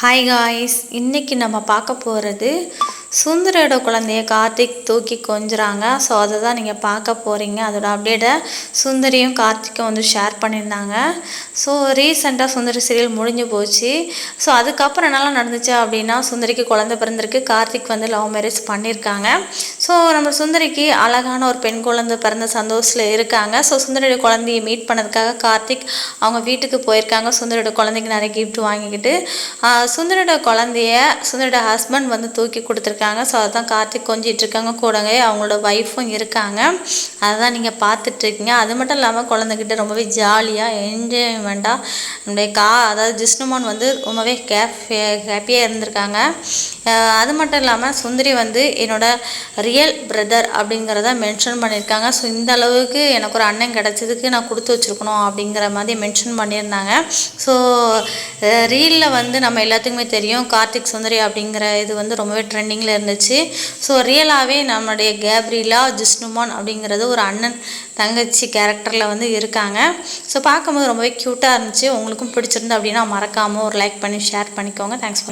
Hi guys இன்றைக்கி நம்ம பார்க்க போகிறது சுந்தரோட குழந்தைய கார்த்திக் தூக்கி கொஞ்சுறாங்க. ஸோ அதை தான் நீங்கள் பார்க்க போகிறீங்க அதோட அப்டேட்டை சுந்தரியும் கார்த்திக்கும் வந்து ஷேர் பண்ணியிருந்தாங்க. ஸோ ரீசெண்டாக சுந்தரி சீரியல் முடிஞ்சு போச்சு. ஸோ அதுக்கப்புறம் என்னெல்லாம் நடந்துச்சு அப்படின்னா சுந்தரிக்கு குழந்தை பிறந்திருக்கு. கார்த்திக் வந்து லவ் மேரேஜ் பண்ணியிருக்காங்க. ஸோ நம்ம சுந்தரிக்கு அழகான ஒரு பெண் குழந்தை பிறந்த சந்தோஷத்தில் இருக்காங்க. ஸோ சுந்தரியோட குழந்தையை மீட் பண்ணதுக்காக கார்த்திக் அவங்க வீட்டுக்கு போயிருக்காங்க. சுந்தரியோட குழந்தைக்கு நிறைய கிஃப்ட் வாங்கிக்கிட்டு சுந்தரோட குழந்தைய சுந்தரோட ஹஸ்பண்ட் வந்து தூக்கி கொடுத்துருக்காங்க. இருக்காங்க. ஸோ அதுதான் கார்த்திக் கொஞ்சிட்டு இருக்காங்க. கூடவே அவங்களோட ஒய்ஃபும் இருக்காங்க. அதை தான் நீங்கள் பார்த்துட்ருக்கீங்க அது மட்டும் இல்லாமல் குழந்தைகிட்ட ரொம்பவே ஜாலியாக என்ஜாய்மெண்ட்டாக நம்முடைய கா அதாவது ஜிஷ்ணுமான் வந்து ரொம்பவே கேஃபே ஹாப்பியாக இருந்திருக்காங்க. அது மட்டும் இல்லாமல் சுந்தரி வந்து என்னோட ரியல் பிரதர் அப்படிங்கிறத மென்ஷன் பண்ணியிருக்காங்க. ஸோ இந்த அளவுக்கு எனக்கு ஒரு அண்ணன் கிடச்சதுக்கு நான் கொடுத்து வச்சுருக்கணும் அப்படிங்கிற மாதிரி மென்ஷன் பண்ணியிருந்தாங்க. ஸோ ரீலில் வந்து நம்ம எல்லாத்துக்குமே தெரியும் கார்த்திக் சுந்தரி அப்படிங்கிற இது வந்து ரொம்பவே ட்ரெண்டிங்கில் இருந்துச்சு. ஸோ ரியலாகவே நம்மளுடைய கேப்ரிலா ஜிஷ்ணுமான் அப்படிங்கிறது ஒரு அண்ணன் தங்கச்சி கேரக்டரில் வந்து இருக்காங்க. ஸோ பார்க்கும்போது ரொம்பவே க்யூட்டாக இருந்துச்சு. உங்களுக்கும் பிடிச்சிருந்து அப்படின்னா மறக்காமல் ஒரு லைக் பண்ணி ஷேர் பண்ணிக்கோங்க. தேங்க்ஸ்